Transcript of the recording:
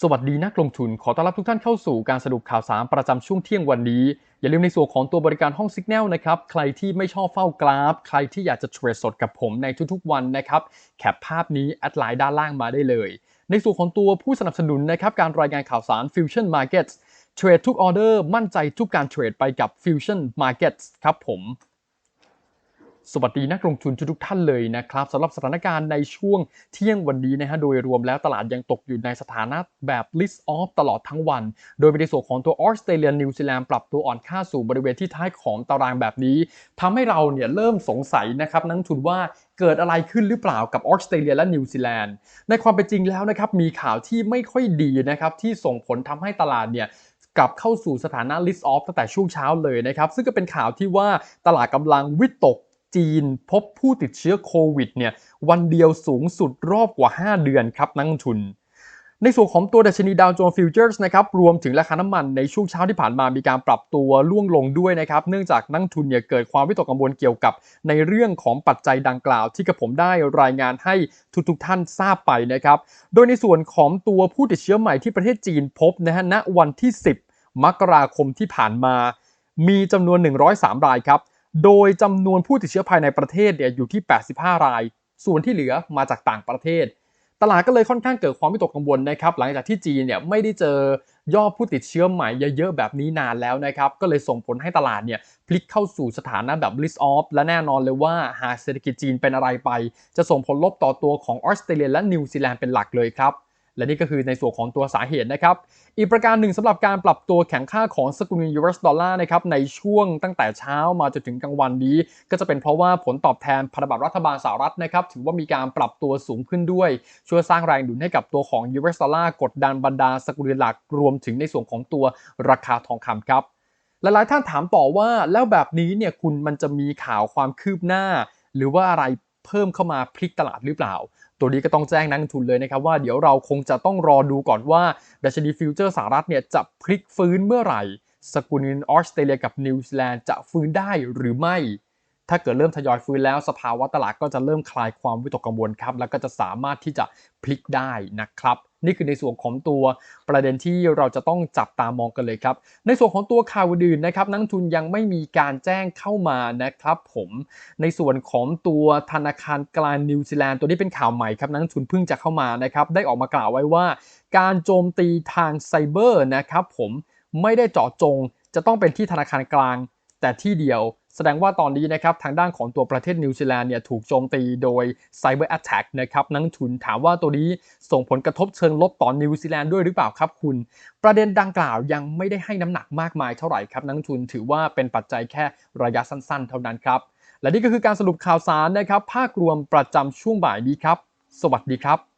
สวัสดีนักลงทุนขอต้อนรับทุกท่านเข้าสู่การสรุปข่าวสารประจำช่วงเที่ยงวันนี้ อย่าลืมในส่วนของตัวบริการห้องสิกแนลนะครับ ใครที่ไม่ชอบเฝ้ากราฟ ใครที่อยากจะเทรดสดกับผมในทุกๆวันนะครับแคปภาพนี้แอดไลน์ด้านล่างมาได้เลย ในส่วนของตัวผู้สนับสนุนนะครับการรายงานข่าวสาร Fusion Markets เทรดทุกออเดอร์มั่นใจทุกการเทรดไปกับ Fusion Markets ครับผม สวัสดีนักลงทุนทุกท่านเลยนะครับสำหรับสถานการณ์ในช่วงเที่ยงวันนี้นะฮะโดยรวมแล้วตลาดยังตกอยู่ในสถานะแบบ list off ตลอดทั้งวัน โดยในส่วนของตัวออสเตรเลียนิวซีแลนด์ปรับตัวอ่อนค่าสู่บริเวณที่ท้ายของตารางแบบนี้ทำให้เราเนี่ยเริ่มสงสัยนะครับนักลงทุนว่าเกิดอะไรขึ้นหรือเปล่ากับออสเตรเลียและนิวซีแลนด์ในความเป็นจริงแล้วนะครับมีข่าวที่ไม่ค่อยดีนะครับที่ส่งผลทำให้ตลาดเนี่ยกลับเข้าสู่สถานะ list off ตั้งแต่ช่วงเช้าเลยนะครับซึ่งก็เป็นข่าวที่ว่าตลาดกำลังวิตก จีนพบผู้ติดเชื้อโควิดเนี่ยวันเดียวสูงสุดรอบกว่า 5 เดือนครับนักลงทุน ในส่วนของตัวดัชนีดาวโจนส์ฟิวเจอร์สนะครับรวมถึงราคาน้ำมันในช่วงเช้าที่ผ่านมามีการปรับตัวล่วงลงด้วยนะครับเนื่องจากนักทุนเนี่ยเกิดความวิตกกังวลเกี่ยวกับในเรื่องของปัจจัยดังกล่าว ที่กระผมได้รายงานให้ทุกๆท่านทราบไปนะครับโดยในส่วนของตัวผู้ติดเชื้อใหม่ที่ประเทศจีนพบนะฮะณวันที่ 10 มกราคมที่ผ่านมามีจำนวน 103 รายครับ โดยจำนวนผู้ติดเชื้อภายในประเทศเนี่ยอยู่ที่ 85 ราย ส่วนที่เหลือมาจากต่างประเทศ ตลาดก็เลยค่อนข้างเกิดความวิตกกังวลนะครับหลังจากที่จีนเนี่ยไม่ได้เจอยอดผู้ติดเชื้อใหม่เยอะๆแบบนี้นานแล้วนะครับก็เลยส่งผลให้ตลาดเนี่ยพลิกเข้าสู่สถานะแบบ list off และแน่นอนเลยว่าหากเศรษฐกิจจีนเป็นอะไรไป จะส่งผลลบต่อตัวของออสเตรเลียและนิวซีแลนด์เป็นหลักเลยครับ และนี่ก็คือในส่วนของตัวสาเหตุนะครับ อีกประการหนึ่งสำหรับการปรับตัวแข็งค่าของสกุลเงินยูเอสดอลลาร์นะครับในช่วงตั้งแต่เช้ามาจนถึงกลางวันนี้ ก็จะเป็นเพราะว่าผลตอบแทนพันธบัตรรัฐบาลสหรัฐนะครับถือว่ามีการปรับตัวสูงขึ้นด้วย ช่วยสร้างแรงดุลให้กับตัวของยูเอสดอลลาร์กดดันบรรดาสกุลเงินหลักรวมถึงในส่วนของตัวราคาทองคำครับหลายๆท่านถามต่อว่าแล้วแบบนี้เนี่ยคุณมันจะมีข่าวความคืบหน้า หรือว่าอะไร เพิ่มเข้ามาพลิกตลาดหรือเปล่า ตัวนี้ก็ต้องแจ้งนักลงทุนเลยนะครับว่าเดี๋ยวเราคงจะต้องรอดูก่อนว่าดัชนีฟิวเจอร์สหรัฐเนี่ยจะพลิกฟื้นเมื่อไหร่ สกุลเงินออสเตรเลียกับนิวซีแลนด์จะฟื้นได้หรือไม่ ถ้าเกิดเริ่มทยอยฟื้นแล้วสภาวะตลาดก็จะเริ่มคลายความวิตกกังวลครับ แล้วก็จะสามารถที่จะพลิกได้นะครับ นี่คือในส่วนของตัวประเด็นที่เราจะต้องจับตามองกันเลยครับ ในส่วนของตัวข่าวอื่นนะครับ นักทุนยังไม่มีการแจ้งเข้ามานะครับ ผม ในส่วนของตัวธนาคารกลางนิวซีแลนด์ตัวนี้เป็นข่าวใหม่ครับ นักทุนเพิ่งจะเข้ามานะครับ ได้ออกมากล่าวไว้ว่า การโจมตีทางไซเบอร์นะครับ ผมไม่ได้เจาะจงจะต้องเป็นที่ธนาคารกลางแต่ที่เดียว แสดงว่าตอนนี้นะครับทางด้านของตัวประเทศนิวซีแลนด์เนี่ยถูกโจมตีโดย Cyber Attack นะครับนักทุนถามว่าตัวนี้ส่งผลกระทบเชิงลบต่อนิวซีแลนด์ด้วยหรือเปล่าครับคุณ ประเด็นดังกล่าวยังไม่ได้ให้น้ำหนักมากมายเท่าไหร่ครับนักทุนถือว่าเป็นปัจจัยแค่ระยะสั้นๆ เท่านั้นครับ และนี่ก็คือการสรุปข่าวสารนะครับภาครวมประจำช่วงบ่ายนี้ครับ สวัสดีครับ